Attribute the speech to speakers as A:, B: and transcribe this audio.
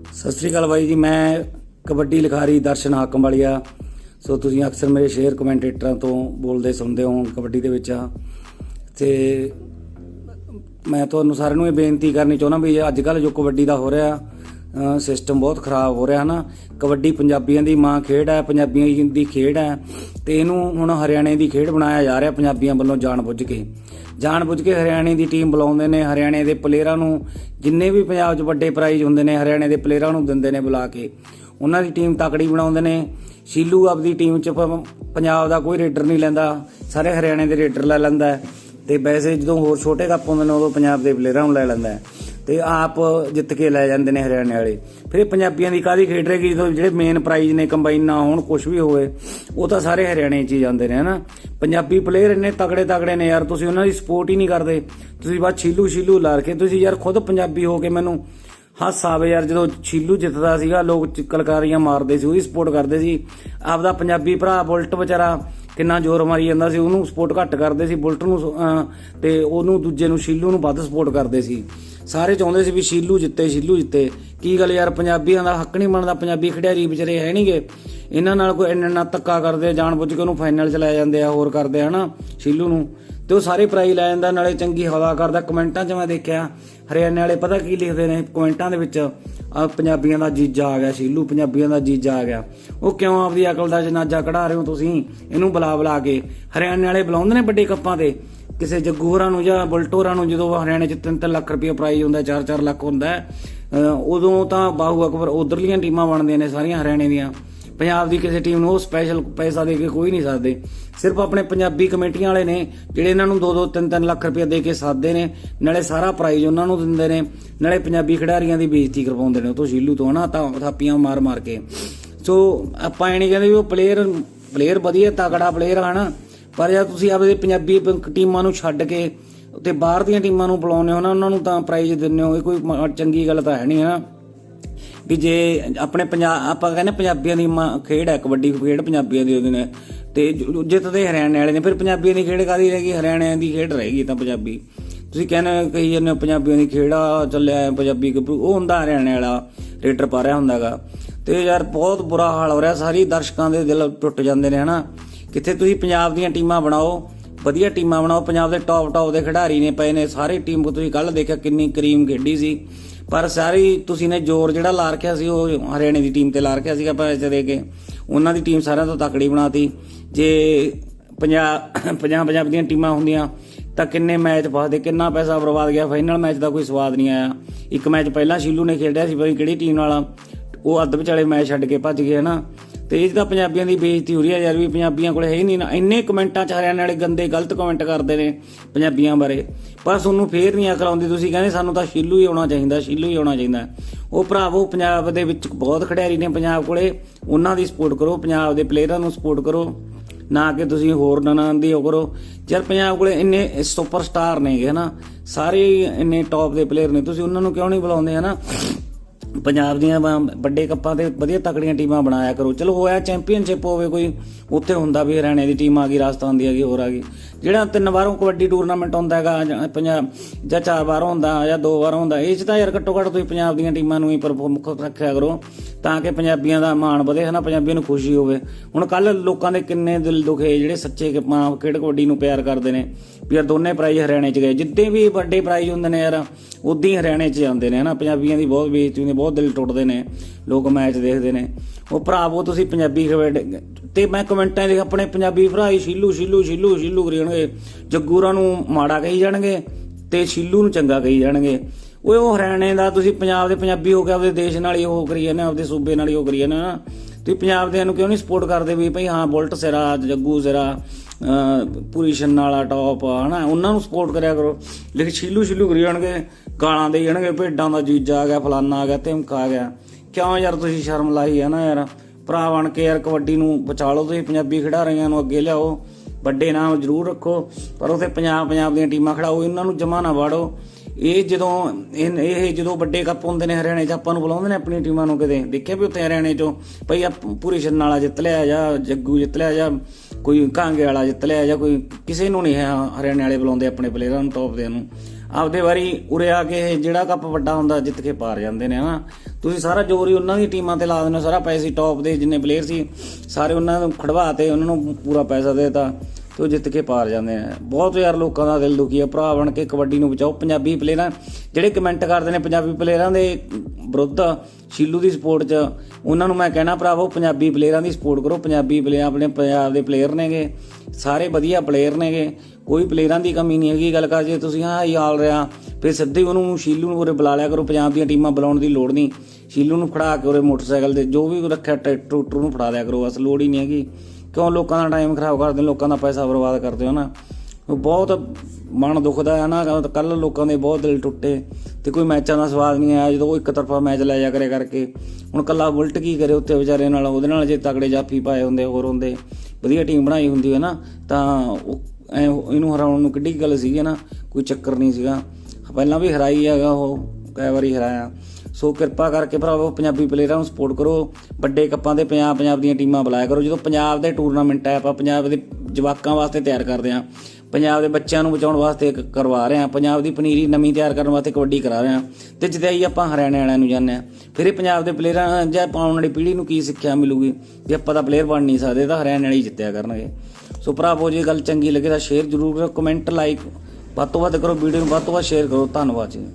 A: ਸਤਿ ਸ੍ਰੀ ਅਕਾਲ ਬਾਈ ਜੀ, ਮੈਂ ਕਬੱਡੀ ਲਿਖਾਰੀ ਦਰਸ਼ਨ ਹਾਕਮ ਵਾਲੀਆ ਸੋ ਤੁਸੀਂ ਅਕਸਰ ਮੇਰੇ ਸ਼ੇਅਰ ਕਮੈਂਟੇਟਰਾਂ ਤੋਂ ਬੋਲਦੇ ਸੁਣਦੇ ਹੋ, ਕਬੱਡੀ ਦੇ ਵਿੱਚ ਆ। ਤੇ ਮੈਂ ਤੁਹਾਨੂੰ ਸਾਰਿਆਂ ਨੂੰ ਇਹ ਬੇਨਤੀ ਕਰਨੀ ਚਾਹੁੰਦਾ ਵੀ ਅੱਜ ਕੱਲ ਜੋ ਕਬੱਡੀ ਦਾ ਹੋ ਰਿਹਾ ਸਿਸਟਮ ਬਹੁਤ ਖਰਾਬ ਹੋ ਰਿਹਾ ਨਾ ਕਬੱਡੀ ਪੰਜਾਬੀਆਂ ਦੀ ਮਾਂ ਖੇਡ ਹੈ, ਪੰਜਾਬੀਆਂ ਦੀ ਖੇਡ ਹੈ। ਤੇ ਇਹਨੂੰ ਹੁਣ ਹਰਿਆਣੇ ਦੀ ਖੇਡ ਬਣਾਇਆ ਜਾ ਰਿਹਾ ਪੰਜਾਬੀਆਂ ਵੱਲੋਂ ਜਾਣਬੁੱਝ ਕੇ। ਜਾਣਬੁੱਝ ਕੇ ਹਰਿਆਣੇ ਦੀ ਟੀਮ ਬੁਲਾਉਂਦੇ ਨੇ, ਹਰਿਆਣੇ ਦੇ ਪਲੇਅਰਾਂ ਨੂੰ ਜਿੰਨੇ ਵੀ ਪੰਜਾਬ 'ਚ ਵੱਡੇ ਪ੍ਰਾਈਜ਼ ਹੁੰਦੇ ਨੇ, ਹਰਿਆਣੇ ਦੇ ਪਲੇਅਰਾਂ ਨੂੰ ਦਿੰਦੇ ਨੇ ਬੁਲਾ ਕੇ। ਉਹਨਾਂ ਦੀ ਟੀਮ ਤਕੜੀ ਬਣਾਉਂਦੇ ਨੇ। ਸ਼ੀਲੂ ਆਪਦੀ ਟੀਮ 'ਚ ਪ- ਪੰਜਾਬ ਦਾ ਕੋਈ ਰੇਡਰ ਨਹੀਂ ਲੈਂਦਾ। ਸਾਰੇ ਹਰਿਆਣੇ ਦੇ ਰੇਡਰ ਲੈ ਲੈਂਦਾ ਹੈ। ਤੇ ਵੈਸੇ ਜਦੋਂ ਹੋਰ ਛੋਟੇ ਕੱਪ ਹੁੰਦੇ ਨੇ, ਉਦੋਂ ਪੰਜਾਬ ਦੇ ਪਲੇਅਰਾਂ ਨੂੰ ਲੈ ਲੈਂਦਾ ਤੇ ਆਪ ਜਿੱਤ ਕੇ ਲੈ ਜਾਂਦੇ ਨੇ ਹਰਿਆਣੇ ਵਾਲੇ। ਫਿਰ ਪੰਜਾਬੀਆਂ ਦੀ ਕਾਹਦੀ ਖੇਡ ਰਹੇਗੀ ਜਦੋਂ ਜਿਹੜੇ ਮੇਨ ਪ੍ਰਾਈਜ਼ ਨੇ ਕੰਬਾਈਨ ਨਾ ਹੋਣ ਕੁਝ ਵੀ ਹੋਵੇ, ਉਹ ਤਾਂ ਸਾਰੇ ਹਰਿਆਣੇ 'ਚ ਹੀ ਜਾਂਦੇ ਨੇ, ਹਨਾ? ਪੰਜਾਬੀ ਪਲੇਅਰ ਇੰਨੇ ਤਗੜੇ ਤਗੜੇ ਨੇ ਯਾਰ, ਤੁਸੀਂ ਉਹਨਾਂ ਦੀ ਸਪੋਰਟ ਹੀ ਨਹੀਂ ਕਰਦੇ। ਤੁਸੀਂ ਬਸ ਛੀਲੂ ਛੀਲੂ ਲਾ ਕੇ ਤੁਸੀਂ ਯਾਰ ਖੁਦ ਪੰਜਾਬੀ ਹੋ ਕੇ ਮੈਨੂੰ ਹਾਸਾ ਆਵੇ ਯਾਰ, ਜਦੋਂ ਛੀਲੂ ਜਿੱਤਦਾ ਸੀਗਾ, ਲੋਕ ਕਲਕਾਰੀਆਂ ਮਾਰਦੇ ਸੀ, ਉਹਦੀ ਸਪੋਰਟ ਕਰਦੇ ਸੀ। ਆਪਦਾ ਪੰਜਾਬੀ ਭਰਾ ਬੁਲਟ ਵਿਚਾਰਾ ਕਿੰਨਾ ਜ਼ੋਰ ਮਾਰੀ ਜਾਂਦਾ ਸੀ, ਉਹਨੂੰ ਸਪੋਰਟ ਘੱਟ ਕਰਦੇ ਸੀ, ਬੁਲਟ ਨੂੰ ਤੇ ਉਹਨੂੰ ਦੂਜੇ ਨੂੰ ਸ਼ੀਲੂ ਨੂੰ ਵੱਧ ਸਪੋਰਟ ਕਰਦੇ ਸੀ। ਸਾਰੇ ਚਾਹੁੰਦੇ ਸੀ ਵੀ ਸ਼ੀਲੂ ਜਿੱਤੇ ਸ਼ੀਲੂ ਜਿੱਤੇ। ਕੀ ਗੱਲ ਯਾਰ, ਪੰਜਾਬੀਆਂ ਦਾ ਹੱਕ ਨਹੀਂ ਬਣਦਾ, ਪੰਜਾਬੀ ਖਿਡਾਰੀ ਵਿਚਾਰੇ ਹੈ ਨਹੀਂਗੇ ਇਹਨਾਂ ਨਾਲ ਕੋਈ ਇੰਨਾ ਇੰਨਾ ਧੱਕਾ ਕਰਦੇ ਜਾਣ ਬੁੱਝ ਕੇ ਉਹਨੂੰ ਫਾਈਨਲ ਚ ਲੈ ਜਾਂਦੇ ਆ, ਹੋਰ ਕਰਦੇ ਆ, ਹਨਾ, ਸ਼ੀਲੂ ਨੂੰ। ਤੇ ਉਹ ਸਾਰੇ ਪ੍ਰਾਈਜ਼ ਲੈ ਜਾਂਦਾ, ਨਾਲੇ ਚੰਗੀ ਹਵਾ ਕਰਦਾ। ਕਮੈਂਟਾਂ 'ਚ ਮੈਂ ਦੇਖਿਆ, ਹਰਿਆਣੇ ਵਾਲੇ ਪਤਾ ਕੀ ਲਿਖਦੇ ਨੇ ਕਮੈਂਟਾਂ ਦੇ ਵਿੱਚ? ਪੰਜਾਬੀਆਂ ਦਾ ਜੀਜਾ ਆ ਗਿਆ, ਸ਼ੀਲੂ, ਪੰਜਾਬੀਆਂ ਦਾ ਜੀਜਾ ਆ ਗਿਆ। ਉਹ ਕਿਉਂ ਆਪਦੀ ਅਕਲ ਦਾ ਜਨਾਜ਼ਾ ਕਢਾ ਰਹੇ ਹੋ ਤੁਸੀਂ? ਇਹਨੂੰ ਬੁਲਾ ਬੁਲਾ ਕੇ। ਹਰਿਆਣੇ ਵਾਲੇ ਬੁਲਾਉਂਦੇ ਨੇ ਵੱਡੇ ਕੱਪਾਂ ਤੇ। ਕਿਸੇ ਜੱਗੂ ਹੋਰਾਂ ਨੂੰ ਜਾਂ ਬੁਲਟ ਹੋਰਾਂ ਨੂੰ ਜਦੋਂ ਹਰਿਆਣੇ 'ਚ 3-3 ਲੱਖ ਰੁਪਏ ਪ੍ਰਾਈਜ਼ ਹੁੰਦਾ 4-4 ਲੱਖ ਹੁੰਦਾ ਉਦੋਂ ਤਾਂ ਬਾਹੂ ਅਕਬਰ ਉਧਰਲੀਆਂ ਟੀਮਾਂ ਬਣਦੀਆਂ ਨੇ ਸਾਰੀਆਂ ਹਰਿਆਣੇ ਦੀਆਂ। ਪੰਜਾਬ ਦੀ ਕਿਸੇ ਟੀਮ ਨੂੰ ਉਹ ਸਪੈਸ਼ਲ ਪੈਸਾ ਦੇ ਕੇ ਕੋਈ ਨਹੀਂ ਸਕਦੇ ਸਿਰਫ ਆਪਣੇ ਪੰਜਾਬੀ ਕਮੇਟੀਆਂ ਵਾਲੇ ਨੇ, ਜਿਹੜੇ ਇਹਨਾਂ ਨੂੰ 2-2 3-3 ਲੱਖ ਰੁਪਏ ਦੇ ਕੇ ਸਾਧਦੇ ਨੇ, ਨਾਲੇ ਸਾਰਾ ਪ੍ਰਾਈਜ਼ ਉਹਨਾਂ ਨੂੰ ਦਿੰਦੇ ਨੇ, ਨਾਲੇ ਪੰਜਾਬੀ ਖਿਡਾਰੀਆਂ ਦੀ ਬੇਇੱਜ਼ਤੀ ਕਰਵਾਉਂਦੇ ਨੇ, ਉਹ ਤੋਂ ਸ਼ੀਲੂ ਤੋਂ ਹਨਾ, ਤਾਂ ਥਾਪੀਆਂ ਮਾਰ ਮਾਰ ਕੇ। ਸੋ ਆਪਾਂ ਇਹ ਨਹੀਂ ਕਹਿੰਦੇ ਵੀ ਉਹ ਪਲੇਅਰ ਪਲੇਅਰ ਵਧੀਆ ਤਗੜਾ ਪਲੇਅਰ ਹਨ ਪਰ ਜੇ ਤੁਸੀਂ ਆਪਦੇ ਪੰਜਾਬੀ ਟੀਮਾਂ ਨੂੰ ਛੱਡ ਕੇ ਤੇ ਬਾਹਰ ਦੀਆਂ ਟੀਮਾਂ ਨੂੰ ਬੁਲਾਉਂਦੇ ਹੋ ਨਾ, ਉਹਨਾਂ ਨੂੰ ਤਾਂ ਪ੍ਰਾਈਜ਼ ਦਿੰਦੇ ਹੋ, ਇਹ ਕੋਈ ਮ- ਚੰਗੀ ਗੱਲ ਤਾਂ ਹੈ ਨਹੀਂ ਨਾ ਵੀ ਜੇ ਆਪਣੇ ਪੰਜਾਬ ਆਪਾਂ ਕਹਿੰਦੇ ਪੰਜਾਬੀਆਂ ਦੀ ਮਾਂ ਖੇਡ ਹੈ, ਕਬੱਡੀ ਖੇਡ ਪੰਜਾਬੀਆਂ ਦੀ ਉਹਦੇ ਨੇ ਤੇ ਜਿੱਤਦੇ ਹਰਿਆਣੇ ਵਾਲੇ ਨੇ, ਫਿਰ ਪੰਜਾਬੀਆਂ ਦੀ ਖੇਡ ਕਾਦੀ ਰਹੇਗੀ ਹਰਿਆਣਿਆਂ ਦੀ ਖੇਡ ਰਹੇਗੀ ਤਾਂ ਪੰਜਾਬੀ। ਤੁਸੀਂ ਕਹਿੰਦੇ ਕਹੀ ਜਾਂਦੇ ਹੋ ਪੰਜਾਬੀਆਂ ਦੀ ਖੇਡ ਆ, ਚੱਲਿਆ ਪੰਜਾਬੀ ਗੱਭਰੂ ਉਹ ਹੁੰਦਾ ਹਰਿਆਣੇ ਵਾਲਾ, ਰੇਡਰ ਪਾ ਰਿਹਾ ਹੁੰਦਾਗਾ। ਤੇ ਯਾਰ ਬਹੁਤ ਬੁਰਾ ਹਾਲ ਹੋ ਰਿਹਾ, ਸਾਰੀ ਦਰਸ਼ਕਾਂ ਦੇ ਦਿਲ ਟੁੱਟ ਜਾਂਦੇ ਨੇ, ਹਨਾ? ਕਿੱਥੇ ਤੁਸੀਂ ਪੰਜਾਬ ਦੀਆਂ ਟੀਮਾਂ ਬਣਾਓ? ਵਧੀਆ ਟੀਮਾਂ ਬਣਾਓ। ਪੰਜਾਬ ਦੇ ਟੌਪ ਟੌਪ ਦੇ ਖਿਡਾਰੀ ਨੇ ਪਏ ਨੇ। ਸਾਰੀ ਟੀਮ ਕੋ ਤੁਸੀਂ ਕੱਲ ਦੇਖਿਆ ਕਿੰਨੀ ਕਰੀਮ ਖੇਡੀ ਸੀ। ਪਰ ਸਾਰੀ ਤੁਸੀਂ ਨੇ ਜ਼ੋਰ ਜਿਹੜਾ ਲਾ ਰੱਖਿਆ ਸੀ, ਉਹ ਹਰਿਆਣੇ ਦੀ ਟੀਮ ਤੇ ਲਾ ਰੱਖਿਆ ਸੀਗਾ ਪੈਸੇ ਦੇ ਕੇ ਉਹਨਾਂ ਦੀ ਟੀਮ ਸਾਰਿਆਂ ਤੋਂ ਤਕੜੀ ਬਣਾਤੀ। ਜੇ ਪੰਜਾਬ ਪੰਜਾਬ ਪੰਜਾਬ ਦੀਆਂ ਟੀਮਾਂ ਹੁੰਦੀਆਂ, ਤਾਂ ਕਿੰਨੇ ਮੈਚ ਫਸਦੇ, ਕਿੰਨਾ ਪੈਸਾ ਬਰਬਾਦ ਗਿਆ। ਫਾਈਨਲ ਮੈਚ ਦਾ ਕੋਈ ਸਵਾਦ ਨਹੀਂ ਆਇਆ। ਇੱਕ ਮੈਚ ਪਹਿਲਾਂ ਸ਼ੀਲੂ ਨੇ ਖੇਡਿਆ ਸੀ ਪਤਾ ਕਿਹੜੀ ਟੀਮ ਨਾਲ ਉਹ ਅੱਧ ਵਿਚਾਲੇ ਮੈਚ ਛੱਡ ਕੇ ਭੱਜ ਗਏ ਨਾ ਤੇ ਇਹ 'ਚ ਤਾਂ ਪੰਜਾਬੀਆਂ ਦੀ ਬੇਇੱਜ਼ਤੀ ਹੋ ਰਹੀ ਹੈ ਯਾਰ, ਵੀ ਪੰਜਾਬੀਆਂ ਕੋਲ ਹੈ ਹੀ ਨਹੀਂ ਨਾ। ਇੰਨੇ ਕਮੈਂਟਾਂ ਚ ਹਰਿਆਣੇ ਵਾਲੇ ਗੰਦੇ ਗਲਤ ਕਮੈਂਟ ਕਰਦੇ ਨੇ ਪੰਜਾਬੀਆਂ ਬਾਰੇ। ਪਰ ਤੁਹਾਨੂੰ ਫੇਰ ਨਹੀਂ ਅਕਲ ਆਉਂਦੀ, ਤੁਸੀਂ ਕਹਿੰਦੇ ਸਾਨੂੰ ਤਾਂ ਸ਼ੀਲੂ ਹੀ ਆਉਣਾ ਚਾਹੀਦਾ, ਸ਼ੀਲੂ ਹੀ ਆਉਣਾ ਚਾਹੀਦਾ। ਉਹ ਭਰਾਵੋ, ਪੰਜਾਬ ਦੇ ਵਿੱਚ ਬਹੁਤ ਖਿਡਾਰੀ ਨੇ ਪੰਜਾਬ ਕੋਲੇ। ਉਹਨਾਂ ਦੀ ਸਪੋਰਟ ਕਰੋ, ਪੰਜਾਬ ਦੇ ਪਲੇਅਰਾਂ ਨੂੰ ਸਪੋਰਟ ਕਰੋ। ਨਾ ਕਿ ਤੁਸੀਂ ਹੋਰ ਨਾਂ ਦੀ ਉਹ ਕਰੋ। ਯਾਰ, ਪੰਜਾਬ ਕੋਲੇ ਇੰਨੇ ਸੁਪਰਸਟਾਰ ਨੇਗੇ ਹਨਾ। ਸਾਰੇ ਇੰਨੇ ਟੌਪ ਦੇ ਪਲੇਅਰ ਨੇ। ਤੁਸੀਂ ਉਹਨਾਂ ਨੂੰ ਕਿਉਂ ਨਹੀਂ ਬੁਲਾਉਂਦੇ ਹਨਾ? ਪੰਜਾਬ ਦੀਆਂ ਵਾ- ਵੱਡੇ ਕੱਪਾਂ ਤੇ ਵਧੀਆ ਤਕੜੀਆਂ ਟੀਮਾਂ ਬਣਾਇਆ ਕਰੋ। ਚਲੋ ਹੋਇਆ ਚੈਂਪੀਅਨਸ਼ਿਪ ਹੋਵੇ ਕੋਈ, ਉੱਥੇ ਹੁੰਦਾ ਵੀ ਹਰਿਆਣੇ ਦੀ ਟੀਮ ਆ ਗਈ, ਰਾਜਸਥਾਨ ਦੀ ਆ ਗਈ, ਹੋਰ ਆ ਗਈ। ਜਿਹੜਾ ਤਿੰਨ ਵਾਰੋਂ ਕਬੱਡੀ ਟੂਰਨਾਮੈਂਟ ਹੁੰਦਾ ਹੈਗਾ, ਜਾਂ ਪੰਜਾਬ ਜਾਂ ਚਾਰ ਵਾਰ ਹੁੰਦਾ ਜਾਂ ਦੋ ਵਾਰ ਹੁੰਦਾ, ਇਹ ਚ ਤਾਂ ਯਾਰ ਘੱਟੋ ਘੱਟ ਤੁਸੀਂ ਪੰਜਾਬ ਦੀਆਂ ਟੀਮਾਂ ਨੂੰ ਹੀ ਪ੍ਰਮੁੱਖ ਰੱਖਿਆ ਕਰੋ, ਤਾਂ ਕਿ ਪੰਜਾਬੀਆਂ ਦਾ ਮਾਣ ਵਧੇ, ਹਨਾ, ਪੰਜਾਬੀਆਂ ਨੂੰ ਖੁਸ਼ੀ ਹੋਵੇ। ਹੁਣ ਕੱਲ ਲੋਕਾਂ ਦੇ ਕਿੰਨੇ ਦਿਲ ਦੁਖੇ ਜਿਹੜੇ ਸੱਚੇ ਮਾਂ ਖੇਡ ਕਬੱਡੀ ਨੂੰ ਪਿਆਰ ਕਰਦੇ ਨੇ, ਵੀ ਯਾਰ ਦੋਨੇ ਪ੍ਰਾਈਜ਼ ਹਰਿਆਣੇ ਚ ਗਏ। ਜਿੱਦੇ ਵੀ ਵੱਡੇ ਪ੍ਰਾਈਜ਼ ਹੁੰਦੇ ਨੇ ਯਾਰ, ਉਦਾਂ ਹੀ ਹਰਿਆਣੇ ਚ ਜਾਂਦੇ ਨੇ, ਹਨਾ, ਪੰਜਾਬੀਆਂ ਦੀ ਬਹੁਤ ਬੇਇੱਜ਼ਤੀ ਹੁੰਦੀ, ਬਹੁਤ ਦਿਲ ਟੁੱਟਦੇ ਨੇ, ਲੋਕ ਮੈਚ ਦੇਖਦੇ ਨੇ। ਉਹ ਭਰਾਵੋ ਤੁਸੀਂ ਪੰਜਾਬੀ ਖੇਡ ਤੇ ਮੈਂ ਕਮੈਂਟਾਂ ਦੇ ਆਪਣੇ ਪੰਜਾਬੀ ਭਰਾ ਹੀ ਸ਼ੀਲੂ ਸ਼ੀਲੂ ਸ਼ੀਲੂ ਸ਼ੀਲੂ ਕਰੀ ਜਾਣਗੇ ਜੱਗੂਰਾ ਨੂੰ ਮਾੜਾ ਕਹੀ ਜਾਣਗੇ ਤੇ ਸ਼ੀਲੂ ਨੂੰ ਚੰਗਾ ਕਹੀ ਜਾਣਗੇ। ਓਏ ਉਹ ਹਰਿਆਣੇ ਦਾ ਤੁਸੀਂ ਪੰਜਾਬ ਦੇ ਪੰਜਾਬੀ ਹੋ ਕੇ ਆਪਦੇ ਦੇਸ਼ ਨਾਲ ਹੀ ਉਹ ਕਰੀ ਜਾਂਦੇ ਆਪਦੇ ਸੂਬੇ ਨਾਲ ਹੀ ਉਹ ਕਰੀ ਜਾਂਦੇ ਹੋ ਨਾ। ਤੁਸੀਂ ਪੰਜਾਬ ਦੇ ਨੂੰ ਕਿਉਂ ਨਹੀਂ ਸਪੋਰਟ ਕਰਦੇ ਵੀ ਭਈ ਹਾਂ ਬੁਲਟ ਸਿਰਾ, ਜੱਗੂ ਸਿਰਾ ਪੂਰੀ ਛੰਨਾ ਵਾਲਾ ਟੌਪ ਹਨਾ? ਉਹਨਾਂ ਨੂੰ ਸਪੋਰਟ ਕਰਿਆ ਕਰੋ। ਲੇਕਿਨ ਛੀਲੂ ਛੀਲੂ ਕਰੀ ਜਾਣਗੇ, ਗਾਲਾਂ ਦੇ ਜਾਣਗੇ, ਭੇਡਾਂ ਦਾ ਜੀਜਾ ਆ ਗਿਆ, ਫਲਾਨਾ ਆ ਗਿਆ ਧਮਕਾ ਆ ਗਿਆ। ਕਿਉਂ ਯਾਰ ਤੁਸੀਂ ਸ਼ਰਮ ਲਾਈ ਹੈ ਨਾ ਯਾਰ? ਭਰਾ ਬਣ ਕੇ ਯਾਰ ਕਬੱਡੀ ਨੂੰ ਬਚਾ ਲਓ ਤੁਸੀਂ, ਪੰਜਾਬੀ ਖਿਡਾਰੀਆਂ ਨੂੰ ਅੱਗੇ ਲਿਆਓ। ਵੱਡੇ ਨਾਮ ਜ਼ਰੂਰ ਰੱਖੋ, ਪਰ ਉਥੇ ਪੰਜਾਬ ਪੰਜਾਬ ਦੀਆਂ ਟੀਮਾਂ ਖੜਾਓ ਇਹਨਾਂ ਨੂੰ ਜਮਾ ਨਾ ਵਾੜੋ। ਇਹ ਜਦੋਂ, ਇਹ ਇਹ ਜਦੋਂ ਵੱਡੇ ਕੱਪ ਹੁੰਦੇ ਨੇ ਹਰਿਆਣੇ 'ਚ, ਆਪਾਂ ਨੂੰ ਬੁਲਾਉਂਦੇ ਨੇ ਆਪਣੀ ਟੀਮਾਂ ਨੂੰ ਕਿਤੇ। ਦੇਖਿਆ ਵੀ ਉੱਥੇ ਹਰਿਆਣੇ 'ਚੋਂ, ਭਈ ਆ ਪੂਰੀ ਛੰਨ ਵਾਲਾ ਜਿੱਤ ਲਿਆ ਜਾਂ ਜੱਗੂ ਜਿੱਤ ਲਿਆ ਜਾਂ ਕੋਈ ਕਾਂਗੇ ਵਾਲਾ ਜਿੱਤ ਲਿਆ ਜਾਂ ਕੋਈ ਕਿਸੇ ਨੂੰ ਨਹੀਂ ਹੈ, ਹਰਿਆਣੇ ਵਾਲੇ ਬੁਲਾਉਂਦੇ ਆਪਣੇ ਪਲੇਅਰਾਂ ਨੂੰ ਟੌਪ ਦੇ ਨੂੰ। ਆਪਦੇ ਵਾਰੀ ਉਰੇ ਆ ਕੇ ਇਹ ਜਿਹੜਾ ਕੱਪ ਵੱਡਾ ਹੁੰਦਾ, ਜਿੱਤ ਕੇ ਪਾਰ ਜਾਂਦੇ ਨੇ, ਹਨਾ। ਤੁਸੀਂ ਸਾਰਾ ਜ਼ੋਰ ਹੀ ਉਹਨਾਂ ਦੀ ਟੀਮਾਂ ਤੇ ਲਾ ਦਿੰਦੇ ਹੋ, ਸਾਰਾ ਪੈਸੇ ਟੌਪ ਦੇ ਜਿੰਨੇ ਪਲੇਅਰ ਸੀ, ਸਾਰੇ ਉਹਨਾਂ ਨੂੰ ਖੜਵਾ ਤੇ ਉਹਨਾਂ ਨੂੰ ਪੂਰਾ ਪੈਸਾ ਦੇਤਾ। ਤੇ ਉਹ ਜਿੱਤ ਕੇ ਪਾਰ ਜਾਂਦੇ ਆ? ਬਹੁਤ ਯਾਰ ਲੋਕਾਂ ਦਾ ਦਿਲ ਦੁਖੀ ਆ। ਭਰਾ ਬਣ ਕੇ ਕਬੱਡੀ ਨੂੰ ਬਚਾਓ। ਪੰਜਾਬੀ ਪਲੇਅਰਾਂ ਜਿਹੜੇ ਕਮੈਂਟ ਕਰਦੇ ਨੇ ਪੰਜਾਬੀ ਪਲੇਅਰਾਂ ਦੇ ਵਿਰੁੱਧ ਸ਼ੀਲੂ ਦੀ ਸਪੋਰਟ 'ਚ, ਉਹਨਾਂ ਨੂੰ ਮੈਂ ਕਹਿਣਾ ਭਰਾਵੋ, ਪੰਜਾਬੀ ਪਲੇਅਰਾਂ ਦੀ ਸਪੋਰਟ ਕਰੋ। ਪੰਜਾਬੀ ਪਲੇਅਰ ਆਪਣੇ ਪੰਜਾਬ ਦੇ ਪਲੇਅਰ ਨੇਗੇ। ਸਾਰੇ ਵਧੀਆ ਪਲੇਅਰ ਨੇਗੇ। ਕੋਈ ਪਲੇਅਰਾਂ ਦੀ ਕਮੀ ਨਹੀਂ ਹੈਗੀ। ਗੱਲ ਕਰ ਜੇ ਤੁਸੀਂ, ਹਾਂ ਹੀ ਹਾਲ ਰਿਹਾ। ਫਿਰ ਸਿੱਧੇ ਉਹਨੂੰ ਸ਼ੀਲੂ ਨੂੰ ਉਰੇ ਬੁਲਾ ਲਿਆ ਕਰੋ। ਪੰਜਾਬ ਦੀਆਂ ਟੀਮਾਂ ਬੁਲਾਉਣ ਦੀ ਲੋੜ ਨਹੀਂ। ਸ਼ੀਲੂ ਨੂੰ ਖੜਾ ਕੇ ਉਰੇ ਮੋਟਰਸਾਈਕਲ ਤੇ, ਜੋ ਵੀ ਰੱਖਿਆ ਟਰੈਕਟਰ ਟਰੂਕਟਰ ਨੂੰ ਫੜਾ ਲਿਆ ਕਰੋ। ਬਸ ਲੋੜ ਹੀ ਨਹੀਂ ਹੈਗੀ। ਕਿਉਂ ਲੋਕਾਂ ਦਾ ਟਾਈਮ ਖਰਾਬ ਕਰਦੇ ਹੋ, ਲੋਕਾਂ ਦਾ ਪੈਸਾ ਬਰਬਾਦ ਕਰਦੇ ਹੋ ਨਾ? ਬਹੁਤ ਮਨ ਦੁਖਦਾ ਹੈ ਨਾ ਕੱਲ ਲੋਕਾਂ ਦੇ ਬਹੁਤ ਦਿਲ ਟੁੱਟੇ ਤੇ ਕੋਈ ਮੈਚਾਂ ਦਾ ਸਵਾਦ ਨਹੀਂ ਆਇਆ ਜਦੋਂ ਉਹ ਇੱਕ ਤਰਫਾ ਮੈਚ ਲੈ ਜਾ ਕਰੇ ਕਰਕੇ। ਹੁਣ ਕੱਲਾ ਬੁਲਟ ਕੀ ਕਰੇ ਉੱਤੇ ਵਿਚਾਰੇ ਨਾਲ ਉਹਦੇ ਨਾਲ ਜੇ ਤਗੜੇ ਜਾਫੀ ਪਾਏ ਹੁੰਦੇ ਹੋਰ ਹੁੰਦੇ ਵਧੀਆ ਟੀਮ ਬਣਾਈ ਹੁੰਦੀ ਹੈ ਨਾ ਤਾਂ ਉਹ ਐਂ ਇਹਨੂੰ ਹਰਾਉਣ ਨੂੰ ਕਿੱਡੀ ਗੱਲ ਸੀਗੀ ਨਾ ਕੋਈ ਚੱਕਰ ਨਹੀਂ ਸੀਗਾ। ਪਹਿਲਾਂ ਵੀ ਹਰਾਈ ਹੈਗਾ ਉਹ ਕਈ ਵਾਰੀ ਹਰਾਇਆ। ਸੋ ਕਿਰਪਾ ਕਰਕੇ ਭਰਾਵੋ, ਪੰਜਾਬੀ ਪਲੇਅਰਾਂ ਨੂੰ ਸਪੋਰਟ ਕਰੋ। ਵੱਡੇ ਕੱਪਾਂ ਦੇ ਪੰਜਾਬ ਪੰਜਾਬ ਦੀਆਂ ਟੀਮਾਂ ਬੁਲਾਇਆ ਕਰੋ। ਜਦੋਂ ਪੰਜਾਬ ਦੇ ਟੂਰਨਾਮੈਂਟ ਹੈ ਆਪਾਂ ਪੰਜਾਬ ਦੇ ਜਵਾਕਾਂ ਵਾਸਤੇ ਤਿਆਰ ਕਰਦੇ ਹਾਂ। ਪੰਜਾਬ ਦੇ ਬੱਚਿਆਂ ਨੂੰ ਬਚਾਉਣ ਵਾਸਤੇ ਕਰਵਾ ਰਹੇ ਹਾਂ। ਪੰਜਾਬ ਦੀ ਪਨੀਰੀ ਨਵੀਂ ਤਿਆਰ ਕਰਨ ਵਾਸਤੇ ਕਬੱਡੀ ਕਰਾ ਰਹੇ ਹਾਂ। ਤੇ ਜਿੱਦਾਈ ਆਪਾਂ ਹਰਿਆਣੇ ਵਾਲਿਆਂ ਨੂੰ ਜਾਂਦੇ ਹਾਂ, ਫਿਰ ਇਹ ਪੰਜਾਬ ਦੇ ਪਲੇਅਰਾਂ ਜਾਂ ਆਉਣ ਵਾਲੀ ਪੀੜ੍ਹੀ ਨੂੰ ਕੀ ਸਿੱਖਿਆ ਮਿਲੂਗੀ? ਜੇ ਆਪਾਂ ਤਾਂ ਪਲੇਅਰ ਬਣ ਨਹੀਂ ਸਕਦੇ, ਤਾਂ ਹਰਿਆਣੇ ਵਾਲੇ ਹੀ ਜਿੱਤਿਆ ਕਰਨਗੇ। ਸੋ ਭਰਾਵੋ, ਜੇ ਗੱਲ ਚੰਗੀ ਲੱਗੇ ਤਾਂ ਸ਼ੇਅਰ ਜ਼ਰੂਰ ਕਰੋ ਕਮੈਂਟ ਲਾਈਕ ਵੱਧ ਤੋਂ ਵੱਧ ਕਰੋ ਵੀਡੀਓ ਨੂੰ ਵੱਧ ਤੋਂ ਵੱਧ ਸ਼ੇਅਰ ਕਰੋ। ਧੰਨਵਾਦ ਜੀ।